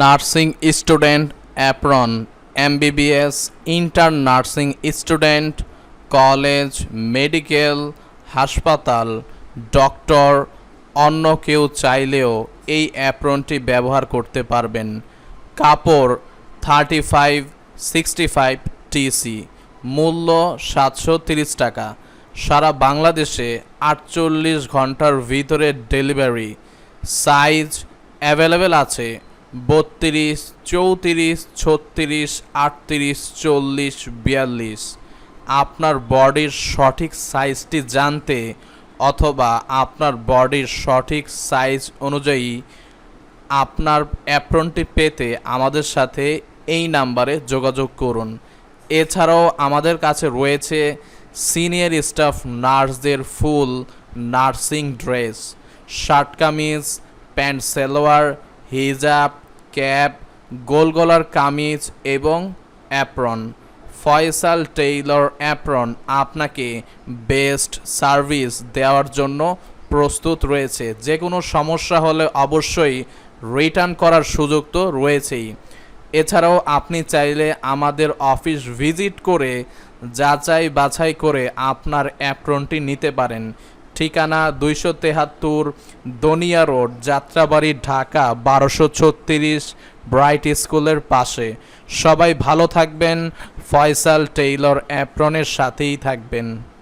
Nursing student apron MBBS intern nursing student college medical হাসপাতাল. Doctor অন্য কেউ চাইলেও এই অ্যাপ্রনটি ব্যবহার করতে পারবেন। কাপড় thirty five sixty five TC মূল্য সাতশো তিরিশ টাকা। সারা বাংলাদেশে আটচল্লিশ ঘণ্টার ভিতরে ডেলিভারি। সাইজ অ্যাভেলেবেল আছে। বত্রিশ, চৌত্রিশ, ছত্রিশ, আটত্রিশ, চল্লিশ, বিয়াল্লিশ। আপনার বডির সঠিক সাইজটি জানতে অথবা আপনার বডির সঠিক সাইজ অনুযায়ী আপনার অ্যাপ্রনটি পেতে আমাদের সাথে এই নাম্বারে যোগাযোগ করুন। এছাড়াও আমাদের কাছে রয়েছে সিনিয়র স্টাফ নার্সদের full nursing dress, shirt kameez, pant salwar, হিজাব, ক্যাপ, গোল গলার কামিজ এবং অ্যাপ্রন। ফয়সাল টেইলর অ্যাপ্রন আপনাকে বেস্ট সার্ভিস দেওয়ার জন্য প্রস্তুত রয়েছে। যে কোনো সমস্যা হলে অবশ্যই রিটার্ন করার সুযোগ তো রয়েছেই। এছাড়াও আপনি চাইলে আমাদের অফিস ভিজিট করে যাচাই বাছাই করে আপনার অ্যাপ্রনটি নিতে পারেন। ঠিকানা দুইশো তেহাত্তর দনিয়া রোড, যাত্রাবাড়ি, ঢাকা, বারোশো ছত্রিশ ব্রাইট স্কুলের পাশে। সবাই ভালো থাকবেন, ফয়সাল টেইলর অ্যাপ্রনের সাথেই থাকবেন।